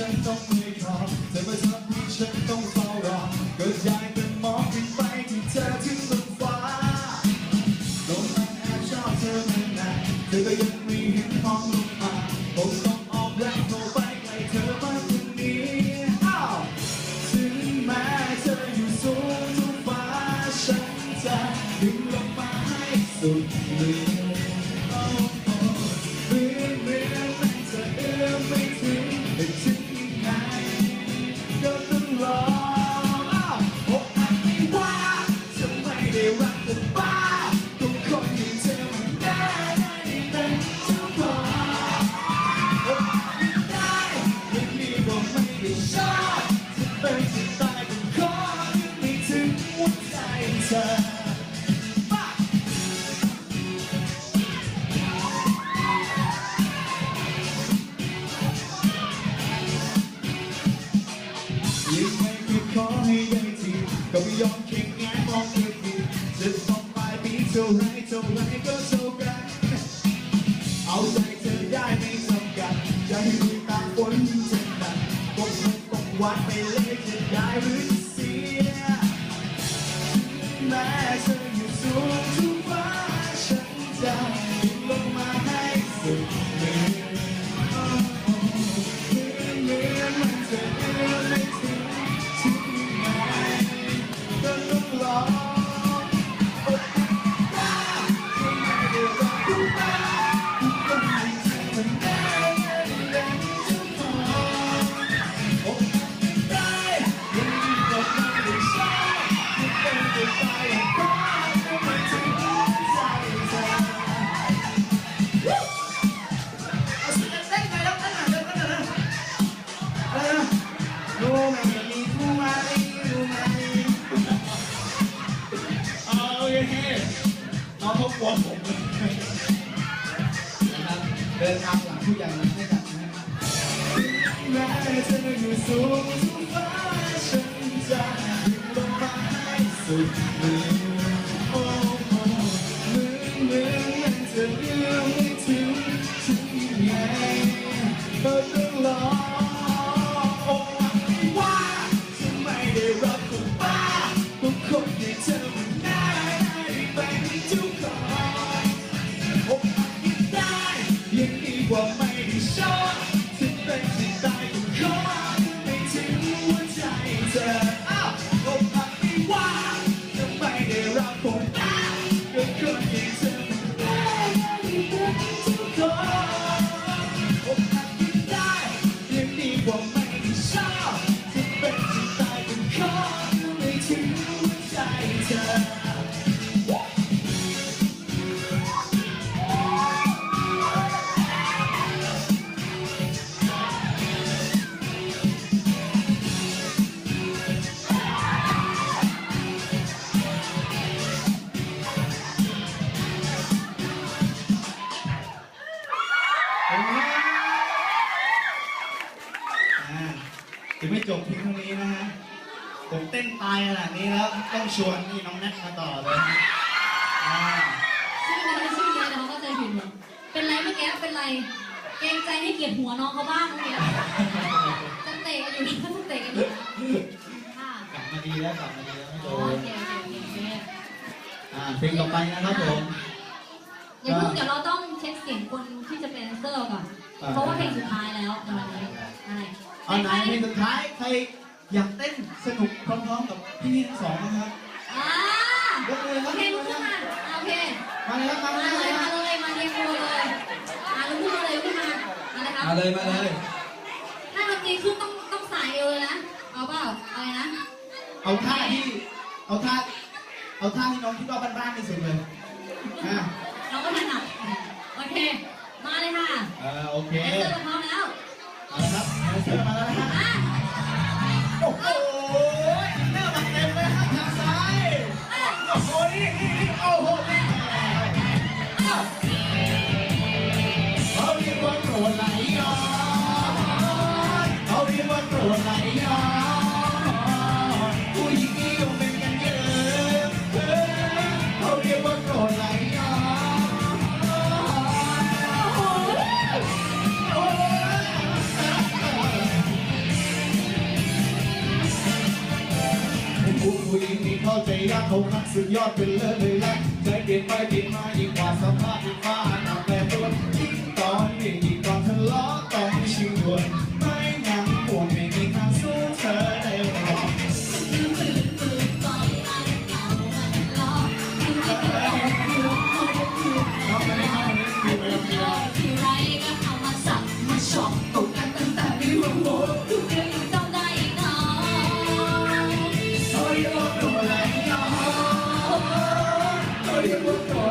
ฉันต้องไม่ขอเธอมาทำให้ฉันต้องเฝ้ารอก็ยาย อให้ได้ทีก็ไม่ยอมเคียงแง้มองเธอดีจะต้องปลายปีเท่าไรเท่าไรก็เท่ากันเอาใจเธอได้ไม่จำกัดจะให้ลุยตามฝนจะหนักต้องคงต้องวัดไปเลยจะได้หรือเสียแม้เธออยู่สูง เดินตามหลังผู้ใหญ่ไมาให้จับนะแม้เธออยู่สูงทุกฟ้าฉันจะอยู่บนฟ้าสุดมือ อ่ายังไม่จบเพียงเท่านี้นะฮะ ผมเต้นตายขนาดนี้แล้ว ต้องชวนนี่น้องแนทมาต่อเลยนะอ่าชื่อนี้ชื่อนี้น้องก็ใจผิดหมดเป็นไรเมื่อกี้เป็นไร เกรงใจให้เกียรติหัวน้องเขาบ้างเมื่อกี้จะเตะกันอยู่นะจะเตะกันอยู่ค่ะกลับมาดีแล้วกลับมาดีแล้วไม่โดโอนเคโอเคโอเคโอเคอ่าเพลงต่อไปนะครับผมอย่าเพิ่งเดี๋ยวเราต้องเช็คเสียงคนที่จะเป็นแดนเซอร์ก่อนเพราะว่าเพลงสุดท้ายแล้วในวันนี้อะไรเอาไหนเพลงสุดท้ายใครอยากเต้นสนุกพร้อมๆกับพี่ๆทั้งสองนะครับอ่ายกมือคโอรับเคลุกขึ้นมาโอเคมาเลยครับมามาเลยเลยคมารับเลยมาเรียงตัวเลยมาลุกขึ้นมาเลยลุกขึ้นมามาเลยครับมาเลยมาเลยถ้าดนตรีขึ้นต้องต้องสายเอวเลยนะเอาเปล่าอะไรนะเอาท่าที่เอาท่าเอาท่าที่น้องคิดว่าบ้านๆที่สุดเลยอ่า เราก็ถนัดโอเค มาเลยค่ะ เออโอเคแดนเซอร์พร้อมแล้วเอาละครับแดนเซอร์มาแล้วนะฮะมาโอ้โหอินเนอร์มาเต็มเลยครับทางซ้ายโอ้โหนี่นี่นี่โอ้โหนี่เขาดีกว่าโกรธละ ใจยากเขาคัดสุดยอดเป็นเลิศเลยละใจเปลี่ยนไปเปลี่ยนมายิ่งกว่าสภาพที่ฟ้าหนาว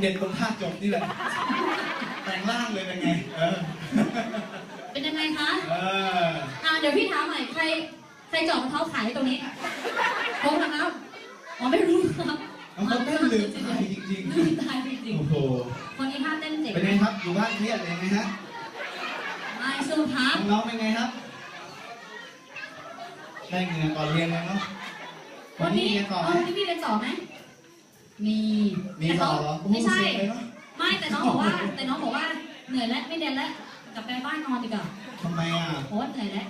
เด่นตรงท่าจบนี่แหละแปลงร่างเลยเป็นไง เออ เป็นยังไงคะ เออ อ่าเดี๋ยวพี่ถามหน่อยใครใครเจาะรองเท้าขายตรงนี้พบนะครับอ๋อไม่รู้ครับน้องเขาเต้นลืมตายจริงลืมตายจริงๆ โอ้โหๆคนนี้ท่าเต้นเจ๋งเป็นไงครับ อยู่บ้านเครียดเลยไหมฮะไม่สู้พักน้องๆเป็นไงครับ ได้เงินก่อนเรียนเลยเนาะวันนี้เรียนต่อไหมเออวันนี้พี่เรียนต่อไหม มีมีแต่ต่น้อองเหรอโอ้โหไม่ใช่ เสียไปเนอะไม่แต่น้องบอกว่า แต่น้องบอกว่าเหนื่อยแล้วไม่เรียนแล้วกลับไปบ้านนอนดีกว่าทำไมอะโอ้เหนื่อยแล้ว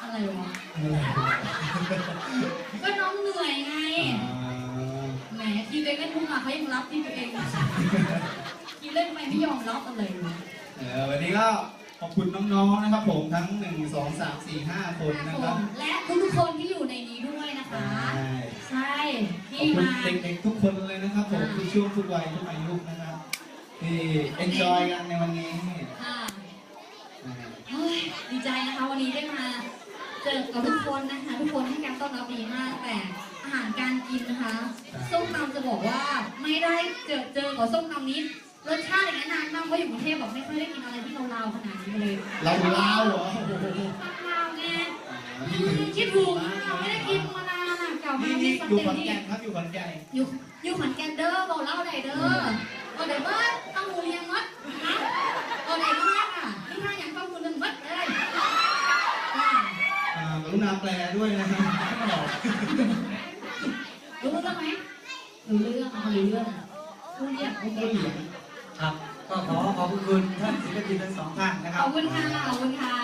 อะไรวะอะไรก็น้องเหนื่อยไงอ่าแหมทีเล่นเล่นมุกมาเขายังรับที่ตัวเองทีเล่นทำไมไม่ยอมรับอะไรวะ เออวันนี้ก็ข อบคุณน้องๆนะครับ ผมทั้ง 1 2 3 4 5 คนนะครับและทุกๆคนที่อยู่ในนี้ด้วยนะคะ ใช่ใช่ขอบที่คุณมา เด็กๆทุกคนเลยนะครับผมทุกช่วงทุกวัยทุกอายุนะครับที่ enjoy กันในวันนี้ค่ะอ่าเฮ้ยดีใจนะคะวันนี้ได้มาเจอกับทุกคนนะคะ ทุกคนให้การต้อนรับดีมากแต่อาหารการกินนะคะส้มตำจะบอกว่าไม่ได้เจอเจอกับส้มตำนี้ รสชาติอย่างนี้ยนานมากเพราะอยู่กรุงเทพแบบไม่ค่อยได้กินอะไรที่ลาวๆขนาดนี้เลยเราลาวเหรอลาวไงอ่าอืมคิดถูกค่ะไม่ได้กินมานานอะเก่ามานี่ที่นี่สอยู่เต็ขอนที่แก่นครับอยู่ขอนแก่นอยู่อยู่ขอนแก่นเด้อบอกเล่าไหนเด้อบอกไหนเบิร์ดต้องหูยังมัดนะบอกไหนก็มากอะนี่ถ้าอย่างต้องหูหนึ่งมัดเลยอ่าอ่ากรุณาแปลด้วยนะครับไม่บอกรู้เรื่องไหมรู้เรื่องเอารู้เรื่องรู้เรียกโอเคก็เหลียง ครับ ก็ขอขอบคุณท่านศิลปินทั้งสองท่านนะคขรัอบ บคุณค่ะ ขอบคุณค่ะ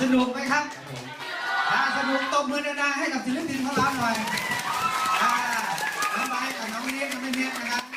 สนุกไหมครับถ้าสนุกตบมือดั